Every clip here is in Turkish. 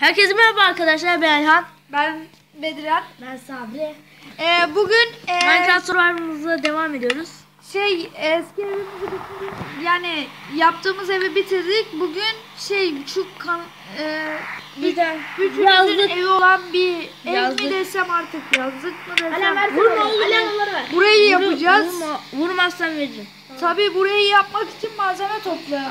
Herkese merhaba arkadaşlar ben Elhan. Ben Bediren. Ben Sabri. Ee, bugün e, Minecraft Survival'ımıza devam ediyoruz. şey eski evimizi bitirdik. Yani yaptığımız evi bitirdik. Bugün şey şu kan e, Bir de üçümüzün yazlık. evi olan bir ev Yazlık. mi desem artık yazlık mı desem. Vurma oğlum, ver. Burayı yapacağız. Vurma, vurmazsan veririm. Tabii burayı yapmak için malzeme.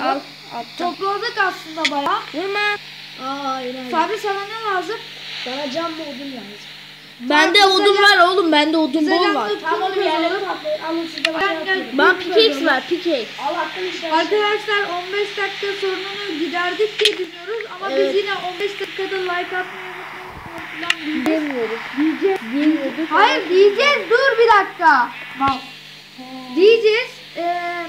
Al. Attım. Topladık aslında bayağı. Vurma. Aa hayır hayır. Sabri sana ne lazım? Sana cam mı odun lazım? Bende odun var oğlum. Bende odun bol var. Tamam oğlum yerleri toplayın. Alın gel. yapıyorum. Ben pickaxe var pickaxe. Al hakkın işte. Arkadaşlar 15 dakika sorununu giderdik diye düşünüyoruz ama Evet. biz yine 15 dakikada like atmayı unutmayın falan diyeceğiz. Diyorduk. Hayır diyeceğiz dur bir dakika. Bak. Diyeceğiz. Ee,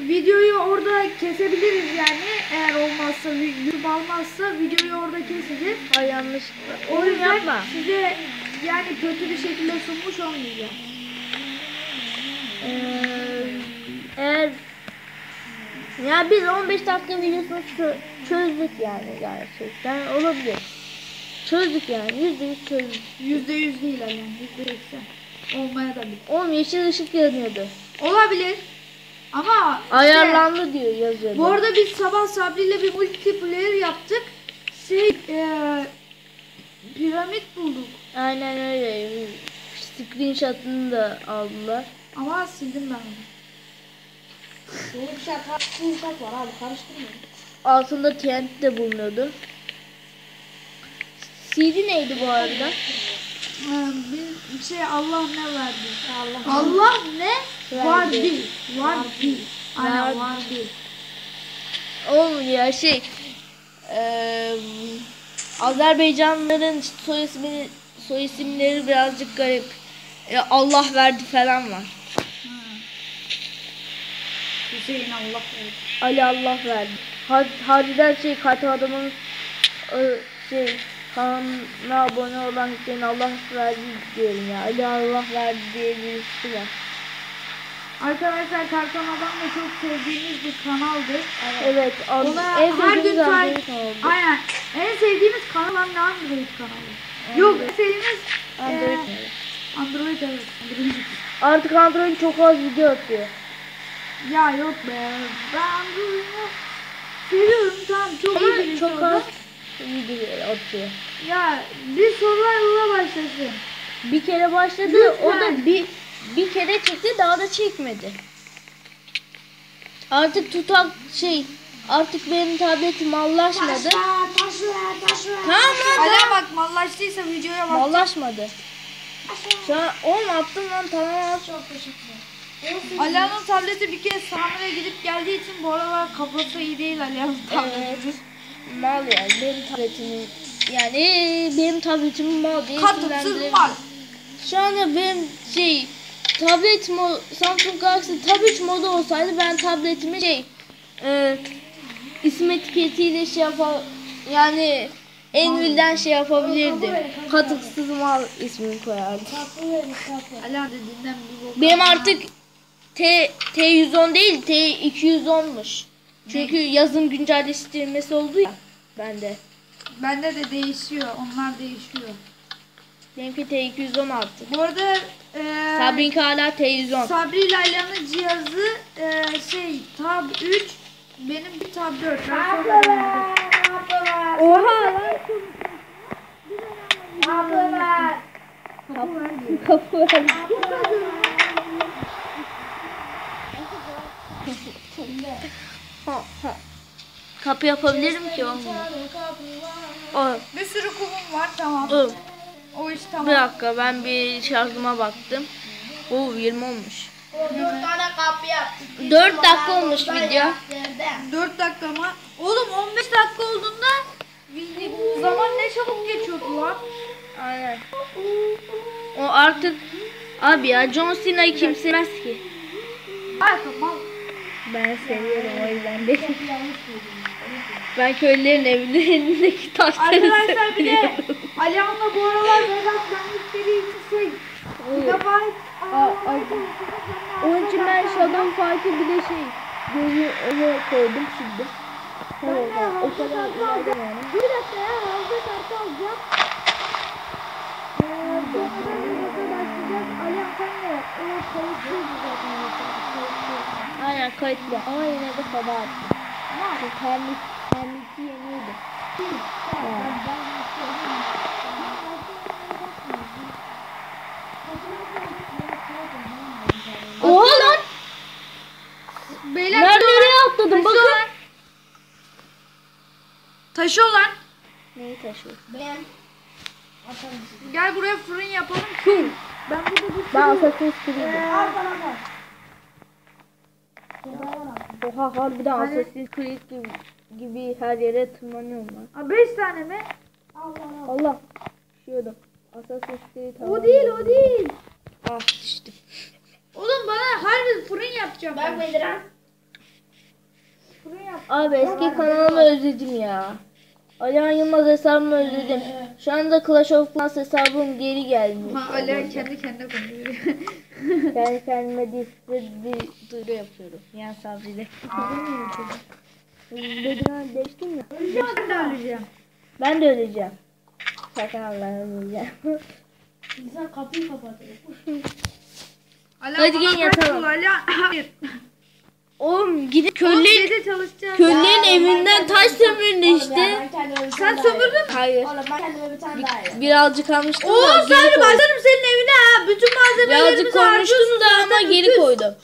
videoyu orada kesebiliriz yani eğer olmazsa YouTube almazsa videoyu orada keseceğiz. Ay yanlış. O yüzden yapma. size yani kötü bir şekilde sunmuş olmayacağım. Ee, eğer ya biz 15 dakika videosunu çö- çözdük yani gerçekten olabilir. Çözdük yani yüzde yüz çözdük. Yüzde yüz değil yani yüzde seksen. Olmaya da bilir. Oğlum yeşil ışık yanıyordu. Olabilir. Ama işte- Ayarlandı diyor yazıyordu. Bu arada biz sabah Sabri ile bir multiplayer yaptık. Şey eee piramit bulduk. Aynen öyle. Screenshot'ını da aldılar. Ama sildim ben onu. Benim bir şey ufak var abi karıştırmayın. Altında TNT de bulunuyordu. CD neydi bu arada? Bir şey Allah ne verdi? Allah. Allah ne? Verdi. Vardı. Vardı. Aynen Verdi. vardı. Oğlum ya şey eee Azerbaycanlıların soy ismi soy isimleri birazcık garip. E, Allah verdi falan var. Hüseyin Allah verdi. Ali Allah verdi. Harbiden şey kartal adamın e, şey kanalına abone olan Hüseyin Allah verdi diyorum ya. Ali Allah verdi diye birisi var. Arkadaşlar Karton Adam da çok sevdiğimiz bir kanaldır. Evet. ad- Ona en her gün sevdiğimiz takip... Android. Aynen. En sevdiğimiz kanal ne Android kanalı? Yok en sevdiğimiz Android eee, kanalı. Android evet. Android. Artık Android çok az video atıyor. Ya yok be. Ben Android'i seviyorum tamam çok iyi Ama birisi çok az video atıyor. Ya bir survival'a başlasın. Bir kere başladı. Lütfen. O da bir bir kere çekti daha da çekmedi. Artık tutak şey artık benim tabletim mallaşmadı. Taş ver, taş ver, taş ver. Tamam lan Hala bak mallaştıysa videoya bak. Mallaşmadı. Şu an oğlum attım lan tamam. Çok teşekkür ederim. Alihan'ın tableti bir kez tamire gidip geldiği için bu aralar kafası iyi değil Alihan'ın tableti. Evet. Mal yani benim tabletimin yani benim tabletimin mal diye Katıksız mal. Şu anda benim şey tablet mo Samsung Galaxy Tab 3 modu olsaydı ben tabletimi şey e, isim etiketiyle şey yapar yani Envil'den şey yapabilirdim. Katıksız mal ismini koyardım. Benim artık T T110 değil T210'muş. Çünkü yazın güncelleştirilmesi oldu ya bende. Bende de değişiyor. Onlar değişiyor. Benimki T210 artık. Bu arada eee Sabrinki hala T110. Sabri ile cihazı eee, şey Tab 3 benim bir Tab 4. Ben sonra beğendim. Oha lan. Ver. Kapı. Ha, ha. Kapı yapabilirim ki onu. O, Bir sürü kumum var tamam. dur. O iş Bir tamam. dakika ben bir şarjıma baktım. Oo 20 olmuş. Dört tane kapı yaptık. 4 dakika olmuş video. 4 dakika mı? Oğlum 15 dakika olduğunda video- zaman ne çabuk geçiyordu lan. Aynen. O artık abi ya John Cena'yı kim sevmez ki? Ay tamam. Ben seviyorum o yüzden de. Ben köylülerin evlerindeki taşları Arkadaşlar bir de seviyorum. Alihan'la bu aralar Vedat benlikleri için şey Gigabyte Aa, ay- Onun için ben Shadow Fight'ı bir de şey gözü öne koydum şimdi. Evet, o kadar ilerlemeyelim. Bir dakika ya havza kartı alacağım. De. Aynen kayıtlı ama yine de sabah attım. Ama terlik, terlikçi yeniydi. Beyler Ben taşı olan- nereye atladım taşı bakın. olan- Taşı olan Neyi taşıyor? Ben atarım sizi. gel buraya fırın yapalım. Kim? Ben burada bir Ben Assassin's Creed'im. Al bana bak. Oha harbiden Hani- Assassin's Creed gibi, gibi her yere tırmanıyorum ben. Aa, beş tane mi? Al bana al. Allah! Düşüyordum. Assassin's Creed O değil o değil. Ah düştüm. Oğlum bana harbi fırın yapacağım. Bak Bediren. Abi eski kanalımı özledim ya. Alihan Yılmaz hesabımı özledim. Şu anda Clash of Clans hesabım geri gelmiş. Ha, Alihan kendi kendine konuşuyor. Kendi kendime size bir duyuru yapıyorum. Yani sabriyle. Dedim değiştin mi? ben de öleceğim. Ben de öleceğim. Sakın Allah'ım öleceğim. İnsan kapıyı kapatıyor. Hadi gelin yatalım. Alihan? Oğlum gidip Köylü köylülerin, çalışacağız. köylülerin Ya, evinden taş ya, işte. Sen sömürdün yapayım. Hayır. Oğlum ben kendime bir tane daha yapayım. Birazcık almıştım Oo da Sabri koydum. başlarım senin evine ha. Bütün malzemelerimizi Birazcık koymuştum da ama geri koydum.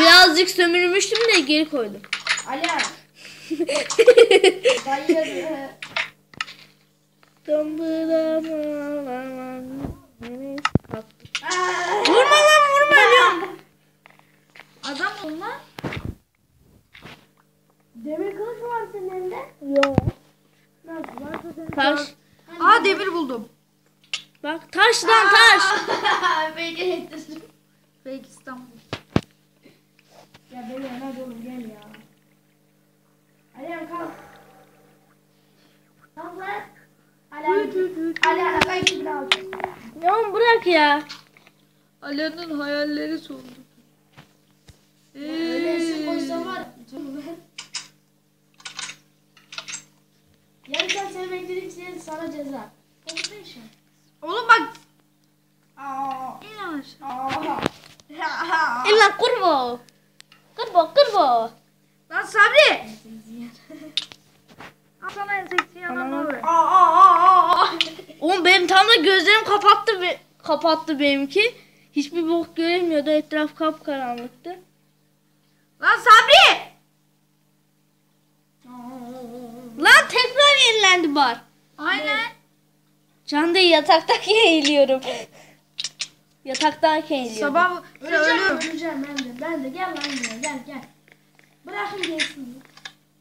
Birazcık sömürmüştüm de geri koydum. Alihan. Hayır. Vurma lan vurma ölüyorum. Adam ol lan. Demir kılıç var senin elinde? Yok. Nasıl varsa senin. Taş. Aa demir buldum. Bak taş lan taş. Belki ettirsin. Fake İstanbul. Ya Bediren hadi oğlum gel ya. Alihan kalk. Kalk lan. Alihan. Alihan ben şimdi alacağım. Ya oğlum bırak ya. Alihan'ın hayalleri soldu. Öyle isim Eee. koysa var. Sana ceza. Oğlum ne işin? Oğlum bak. Aa. İn aşağı. Aa. İlla kurbo. Kurbo kurbo. Lan Sabri. Al sana en seksi yanına ver. Aa aa aa aa. Oğlum benim tam da gözlerim kapattı be kapattı benimki. Hiçbir bok göremiyordu. Etraf kapkaranlıktı. Lan Sabri. Lan tekrar yenilendi bar. Aynen. Can değil yataktan eğiliyorum. Yataktan eğiliyorum. Sabah Öleceğim, ölüyorum. öleceğim ben de. Ben de gel lan gel gel. Bırakın gelsin.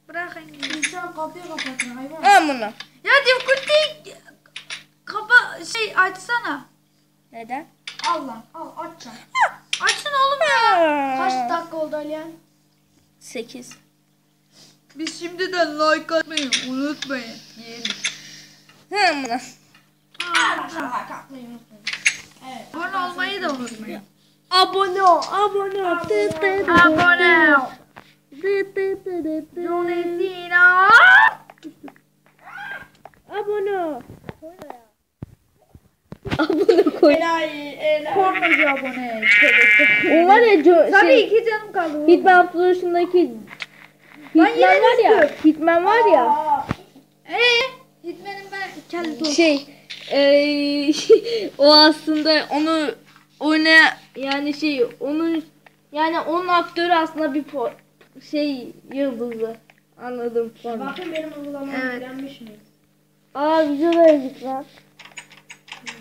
Bırakın. gidin. İnsan kapıyı kapatın hayvan. Amına. Ya Divkuti kapa şey açsana. Neden? Al lan al aç lan. Açsın oğlum ya. Kaç dakika oldu Aliyan? 8. Biz şimdiden like atmayı unutmayın. Kalkmayı unutmayın. Evet. Abone olmayı da unutmayın. Abone ol, abone ol. Abone ol. Tı. Donesina. Abone ol. Abone koy. Enayi enayi. Kornacı abone. O var ya co- Tabii şey, iki canım kaldı. Hitman Flourish'ındaki Hitman yine var ya. düştüm. Hitman var ya. Aa. Eee? Hitman'im ben kelli Şey eee, o aslında onu oyna yani şey onun yani onun aktörü aslında bir po- şey yıldızı. Anladım sonra. Bakın benim uygulamam Evet. beğenmiş mi? Aa videoda yazık lan.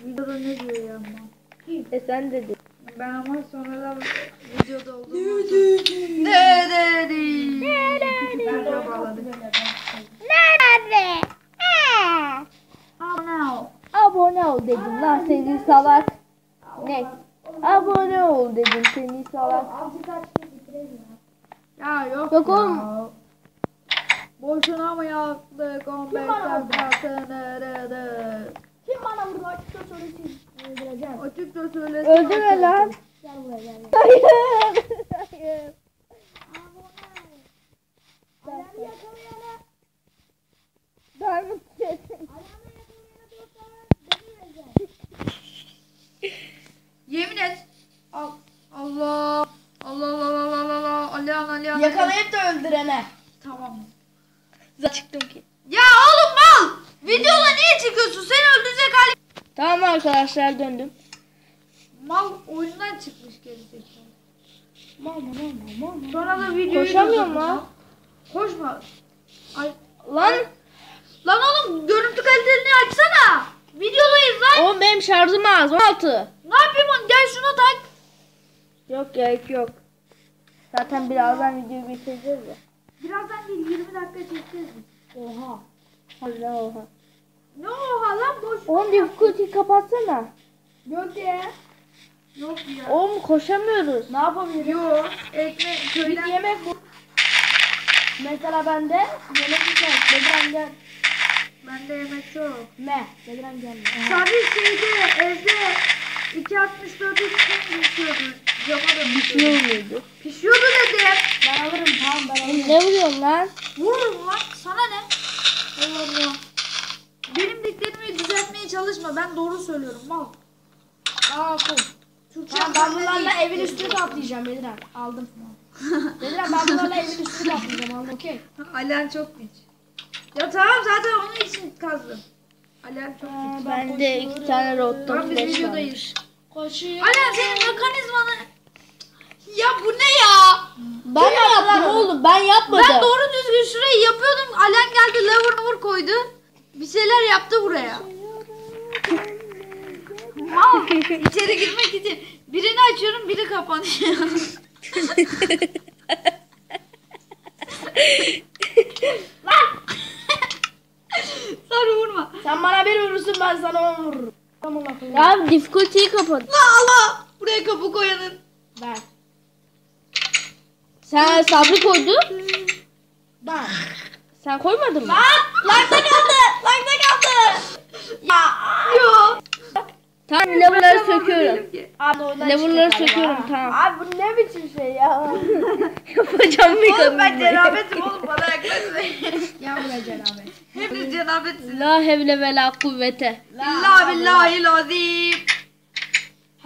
Videoda ne diyor ya ama? E sen dedi. Ben ama sonradan videoda oldum. Ne dedi? Ne dedi? Ben de bağladım. böyle Nerede? Abone ol. Abone ol dedim lan seni salak. Ne? Abone ol dedim seni salak. Ya. Ya yok Yok ya. oğlum. Boşuna mı yaktık 15 bana dakika sınırıdır. Kim bana vurdu açıkça söyleyeyim. Öldüreceğim. Açıkça söylesin. Öldürme lan. Gel buraya gel. Hayır. Hayır. Diamond set. Yemin et. Al. Allah. Allah Allah Allah Allah Allah. Alihan Alihan. Yakalayıp da öldürene. Tamam. Zaten çıktım ki. Ya oğlum mal. Videoda niye çıkıyorsun? Seni öldürecek hali. Tamam arkadaşlar döndüm. Mal oyundan çıkmış gerizekalı. Mama mama mama. Sonra da videoyu Koşamıyorum lan. Koşma. Ay. Lan Lan oğlum görüntü kalitesini açsana. Videodayız lan. o benim şarjım az 16. Ne yapayım onu? Gel şuna tak. Yok gerek yok. Zaten birazdan videoyu bitireceğiz ya. Birazdan değil 20 dakika çekeceğiz biz. Oha. Hadi oha. Ne oha lan boş. Oğlum difficulty kapatsana. Yok ya. Yok ya. Oğlum koşamıyoruz. Ne yapabilirim? Yok. Ekmek Bir köyden. yemek bu. Mesela bende yemek yok. Bedran gel. Bende yemek çok. Me. Bedran gel. Sabri şeyde evde 2.64'ü kim pişiyordu? Da Pişiyor muydu? Pişiyordu dedim. Ben alırım tamam ben alırım. Ne vuruyorsun lan? Vururum lan. Sana ne? Allah Allah. Benim diklerimi düzeltmeye çalışma. Ben doğru söylüyorum. Mal. Aa cool. Türkçe ben bunlarla evin üstünü kaplayacağım Bedran. Aldım. Bedran ben bunlarla evin üstünü kaplayacağım aldım. Okey. Alihan çok geç. Ya tamam zaten onun için kazdım. Alihan çok geç. Bende iki tane rotta Tamam biz flash var. videodayız. Koşuyor. Alihan senin mekanizmanı... Ya bu ne ya? Ben yaptım oğlum ben yapmadım. Ben doğru düzgün şurayı yapıyordum. Alihan geldi lever lever koydu. Bir şeyler yaptı buraya. Mal içeri girmek için birini açıyorum biri kapanıyor. Lan! Sarı vurma. Sen bana bir vurursun ben sana on vururum. Tamam lafını. Ya difficulty'yi kapat. La Allah! Buraya kapı koyanın. Ben. Sen sabri koydun. Ben. Sen koymadın mı? Lagda kaldı. Lagda kaldı. Ya. Tamam level'ları söküyorum. Level'ları söküyorum tamam. Abi bu ne biçim şey ya? Yapacağım bir Oğlum ben kadın. cenabetim oğlum bana yaklaşmayın. ya buraya cenabet. Hepiniz cenabetsiniz. La hevle ve la kuvvete. İlla billahi lazim.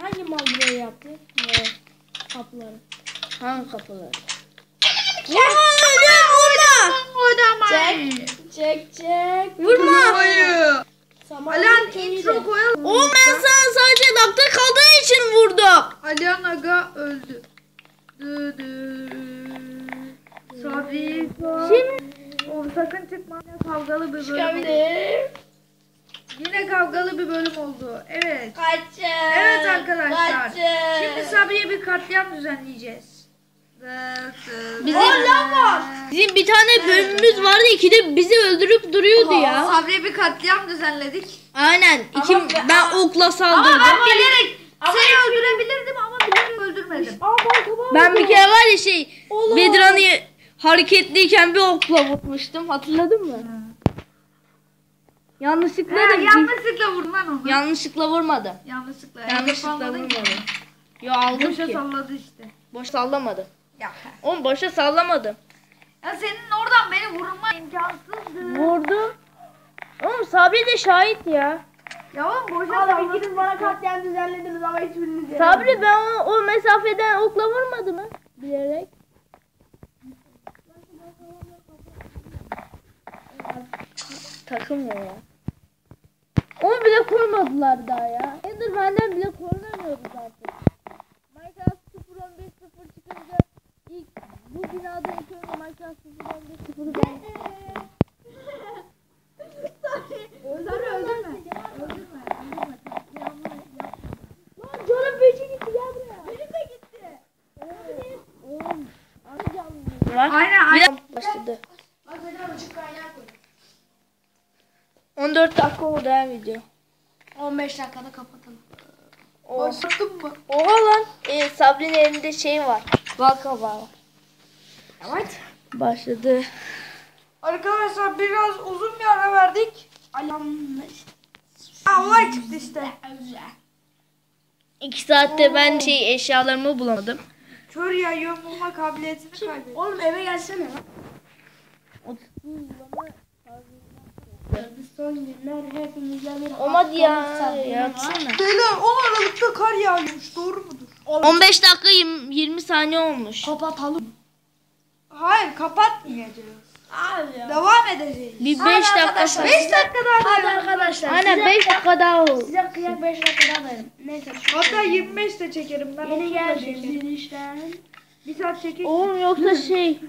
Hangi mal buraya yaptı? Ne? Kapıları. Hangi kapıları? Vurma. Çek. Çek çek. Vurma. Hayır. Alihan köyü intro koyalım. Oğlum ben sana sadece dakika kaldığı için vurdum. Alihan Aga öldü. Dı dı. Sabri. Şimdi Oğlum sakın çıkma. Yine kavgalı bir bölüm oldu. Çıkabilir. Yine kavgalı bir bölüm oldu. Evet. Kaçın. Evet arkadaşlar. Kaçın. Şimdi Sabri'ye bir katliam düzenleyeceğiz. Bizim, bizim bir tane bölümümüz vardı ikide bizi öldürüp duruyordu ya. Sabri'ye bir katliam düzenledik. Aynen. Ama- ben okla Ama saldırdım. ben bilerek seni öldürebilirdim ama bilerek öldürmedim. Bak bak. Ben bir kere var ya şey. Bedran'ı hareketliyken bir okla vurmuştum. Hatırladın mı? Yanlışlıkla Ha, da yanlışlıkla vurdum ben onu. yanlışlıkla vurmadı. yanlışlıkla. Yanlışlıkla vurmadı. Yo aldım Boşa ki. salladı işte. Boş sallamadı. Ya. Oğlum boşa sallamadı. ya senin oradan beni vurma imkansızdı. Vurdum. Oğlum Sabri de şahit ya. Ya oğlum boşa Abi ikiniz bana katliam düzenlediniz ama hiçbiriniz Sabri ben o, o mesafeden okla vurmadı mı? Bilerek. Takılmıyor ya. Onu bile kurmadılar daha ya. Enderman'den bile korunamıyoruz artık. Minecraft 0.11.0 çıkınca ilk bu binada ilk önce Minecraft 0.11.0'ı ben Sarı öldürme. Öldürme. Öldürme. Katliamı yapma. Lan canım böceği gitti gel buraya. Benim de gitti. Oğlum. Anı canlı. var. Aynen aynen. Bir başladı. Bak Bedran ışık kaynağı koy. 14 dakika oldu ha video. 15 dakikada kapatalım. Oh. Başladın mı? Oha lan. Ee, Sabri'nin elinde şey var. Bal kabağı var. Evet. Başladı. Arkadaşlar biraz uzun bir ara verdik. Olay çıktı işte. İki saatte ben şey eşyalarımı bulamadım. Kör ya yön bulma kabiliyetini kaybettim. Oğlum eve gelsene lan. Biz son günler hepimizle bir Olmadı ya. Beyler 10 Aralık'ta kar yağıyormuş doğru mudur? 15 dakika 20, 20 saniye olmuş. Kapatalım. Hayır kapatmayacağız. Abi ya. Devam edeceğiz. Bir 5 Hadi dakika arkadaşlar, sonra. 5 dakika daha Hadi arkadaşlar. Aynen size- 5 dakika daha oldu. Size kıyak 5 dakika daha verin. Neyse. şu- Hatta 25 de çekerim ben. 30 Yeni da geldim çekerim. bir saat çekeyim. Oğlum yoksa şey.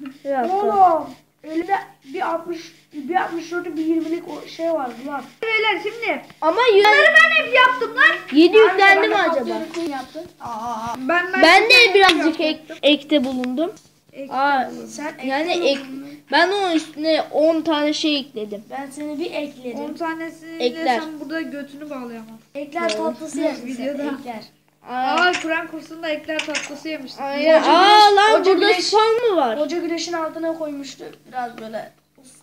Bir dakika. Oğlum. Elimde bir 60 bir 64 bir 20'lik o şey var lan. Beyler şimdi. Ama yüz... Bunları ben hep yaptım lan. 7 yüklendi mi de acaba? kaptırdım, Kim yaptı? Aa, ben ben, Ben de birazcık ek, ekte bulundum. Ek- Aa, Sen yani ekledin ek, ben onun üstüne 10 tane şey ekledim. Ben seni bir ekledim. 10 tanesini de Ekler. sen burada götünü bağlayamam. Ekler tatlısı sen. Videoda. Ekler. Aa, Kur'an kursunda ekler aynen. Hoca Aa güneş- lan hoca burada güneş- son mu var? Koca güneşin altına koymuştu. Biraz böyle.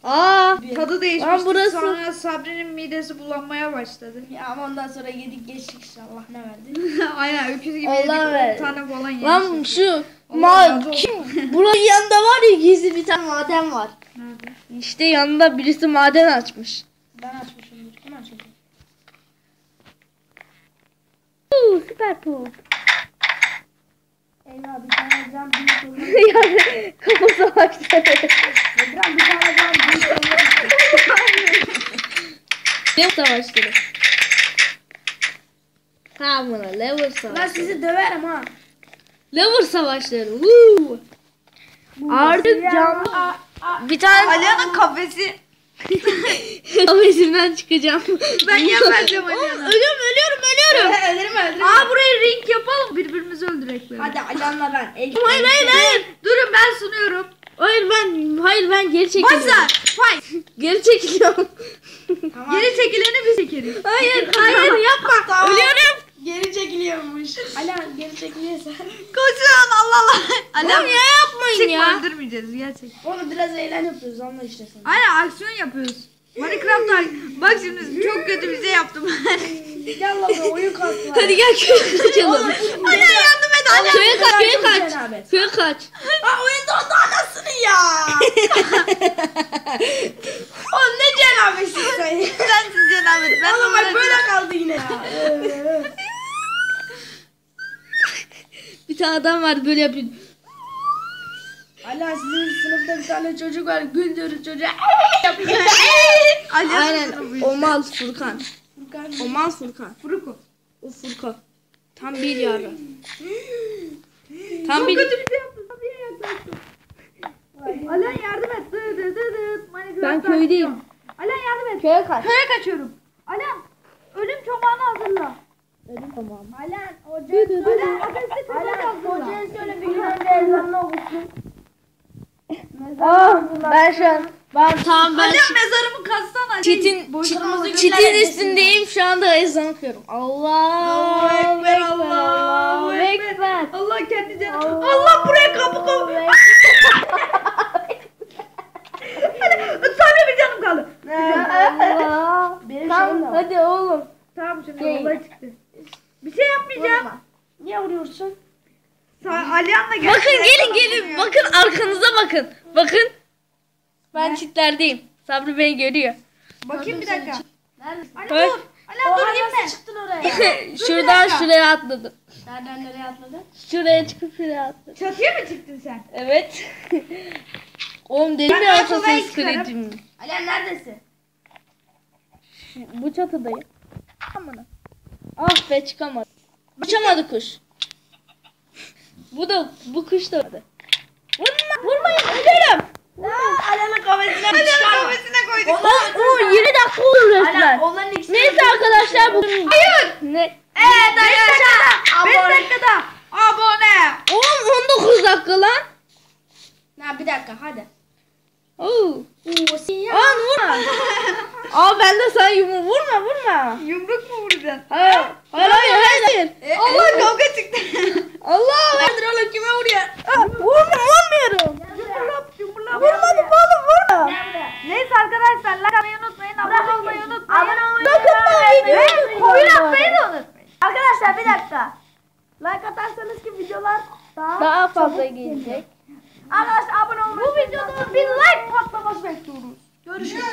Aa. Tadı değişmişti. Lan burası- Sonra Sabri'nin midesi bulanmaya başladı. Ya ama ondan sonra yedik geçtik inşallah ne verdi. Aynen öküz gibi Allah yedik 10 ver. tane falan yemiştik. Lan şu Allah ma razı olsun. kim buranın yanında var ya gizli bir tane maden var. Nerede? İşte yanında birisi maden açmış. Ben açmışımdır. Kim açacak? Uuu süper poop. Eyvah bir tane cam büyük yani kafası açtı. Ekran bir tane cam büyük olmak. Level savaşları. Tamam buna level Ben savaşları. sizi döverim ha. Level savaşları. Woo. Artık a- bir tane Alia'nın kafesi. kafesimden çıkacağım. Ben Oğlum, Alia'nı. Ölüyorum ölüyorum ölüyorum. Ölürüm ölürüm. Aa burayı ring yapalım birbirimizi öldürek böyle. Hadi Alan'la ben. El- Hayır hayır hayır. Durun ben sunuyorum. Hayır ben hayır ben geri çekiliyorum. Başla. Fight. Geri çekiliyorum. Tamam. Geri çekileni biz çekeriz. hayır hayır yapma. Tamam. Ölüyorum. Geri çekiliyormuş. Alan geri çekiliyorsa. Koşun Allah Allah. Oğlum Alia'm ya yapmayın Çıkma ya. öldürmeyeceğiz gerçek. Onu biraz eğlen yapıyoruz anla işte sen. Aynen aksiyon yapıyoruz. Minecraft'ta bak şimdi çok kötü bir şey yaptım. Gel lan buraya oyun var. Hadi gel köye kaçalım. Ali'a yardım et Ali'a. Köye kaç köye kaç. Köye kaç. Ha oyunda o da anasını ya. Oğlum ne cenabetsin sen. Sensin cenabet. Ben Oğlum bak böyle kaldı yine ya. Bir tane adam var böyle yapıyor. Ala sizin sınıfta bir tane çocuk var. Güldürür çocuğa. yapıyor. Ali'a Aynen sunuyor bu o mal Furkan. Furkan. O mal Furkan. Furuko. O Furkan. Tam bir yarı. Tam Çok bir... kötü bir şey. Tabii yaklaştım. Yardım et. Dı dı dı dı. Ben köydeyim. Ali'a yardım et. Köye kaç. Köye kaçıyorum. Ölüm tamam. Alan hoca. Dı dı dı dı. Ali'a ateşli çomağını Alan hocaya söyle bir gün önce ezanını okusun. Ah ben şu an ben tam ben Ali'a mezarımı kazsana. çit- çitin güller üstündeyim şu anda ezan okuyorum. Allah Allahu Ekber, Allahu Ekber. Allah kendi canım. Allah buraya kapı kapı. Sadece bir canım kaldı. Allah. Tamam hadi oğlum. Tamam şimdi Şey. olay çıktı. Bir şey yapmayacağım. Niye vuruyorsun? Sa- Alihan'la gel. Bakın gelin gelin bakın arkanıza bakın. Bakın. Ben çitlerdeyim. Sabri beni görüyor. Bakayım bir dakika. Neredesin? Ali Bak. dur. Ali dur nasıl çıktın oraya? Şuradan şuraya atladım. Nereden nereye atladın? Şuraya çıkıp şuraya atladım. Çatıya mı çıktın sen? Evet. Oğlum bir Apple'dan Assassin's. Creed'im. Alan neredesin? Bu çatıdayım. Amına. Ah be çıkamadı. Uçamadı kuş. Bu da bu kuş da vardı. Vurma, vurmayın ölürüm. Alan'ın kafesine çıkarma. kafesine koyduk. O, o 20 dakika olur resmen. Alan. Neyse arkadaşlar bugün... Hayır. Ne? Evet arkadaşlar. 5 Abone. dakikada. Abone. Oğlum 19 dakika lan. Ha bir dakika hadi. Oo. Oo. Aa vurma. Aa ben de sana yumru vurma vurma. Yumruk mu vuracaksın? Hayır. Hayır hayır hayır. Allah kavga çıktı. Allah Hadi oğlum kime vuruyor? Ah, vurma vurmuyorum. Yumurlap yumurlap. Vurmadım oğlum vurma. Neyse arkadaşlar like atmayı unutmayın. Abone olmayı unutmayın. Abone olmayı unutmayın. koyun atmayı da unutmayın. Arkadaşlar bir dakika. Like atarsanız ki videolar daha, Daha fazla gelecek. Arkadaşlar abone olmayı Bu videoda bir like patlaması bekliyoruz. Görüşürüz.